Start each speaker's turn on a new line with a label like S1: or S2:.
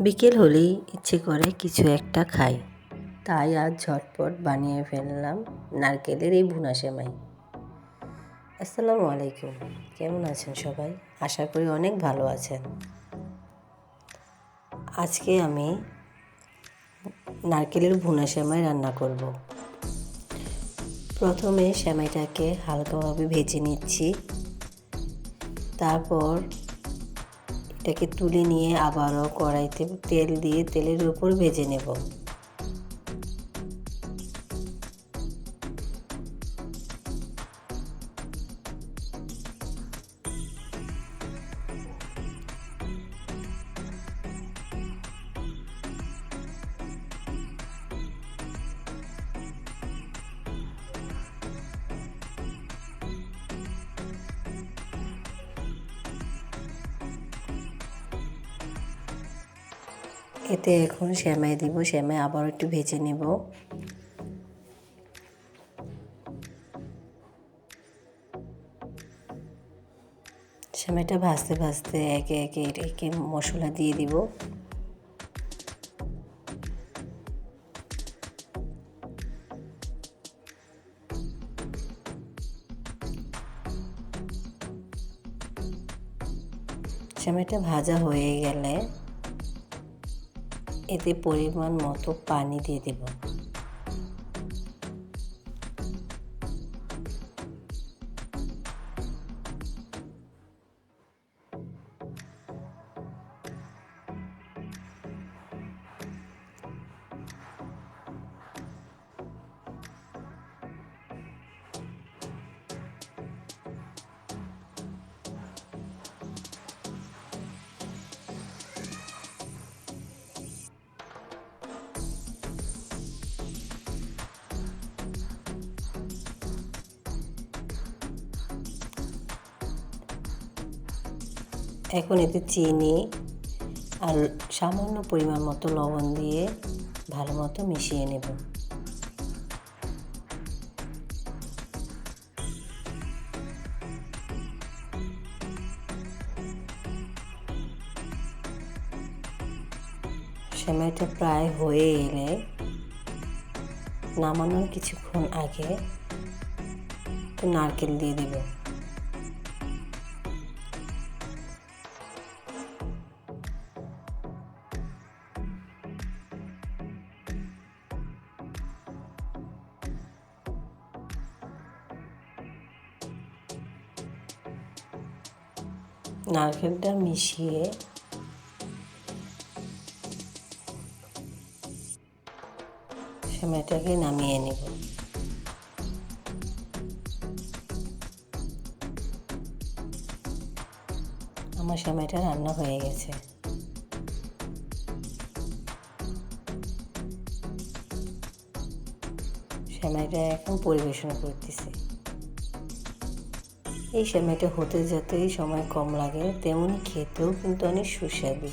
S1: বিকেল হলেই ইচ্ছে করে কিছু একটা খাই। তাই আজ ঝটপট বানিয়ে ফেললাম নারকেলের এই ভুনা সেমাই। আসসালামু আলাইকুম। কেমন আছেন সবাই? আশা করি অনেক ভালো আছেন। আজকে আমি নারকেলের ভুনা সেমাই রান্না করব। প্রথমে সেমাইটাকে হালকাভাবে ভেজে নিচ্ছি। তারপর এটাকে তুলে নিয়ে আবারও কড়াইতে তেল দিয়ে তেলের উপর ভেজে নেব। এতে এখন শ্যামাই দিব শ্যামাই আবার একটু ভেজে নেব। শ্যামাইটা ভাজতে ভাজতে একে একে একে মশলা দিয়ে দিব। সেমাইটা ভাজা হয়ে গেলে এতে পরিমাণ মতো পানি দিয়ে দেব। এখন এতে চিনি আর সামান্য পরিমাণ মতো লবণ দিয়ে ভালো মতো মিশিয়ে নেব। সেমাইটা প্রায় হয়ে এলে নামানোর কিছুক্ষণ আগে নারকেল দিয়ে দেবো। নারকেলটা মিশিয়ে সেমাইটাকে নামিয়ে নেব। আমার সেমাইটা রান্না হয়ে গেছে। সেমাইটা এখন পরিবেশন করতেছি। এই সময়টা হতে যতই সময় কম লাগে তেমনই খেতেও কিন্তু অনেক সুস্বাদু।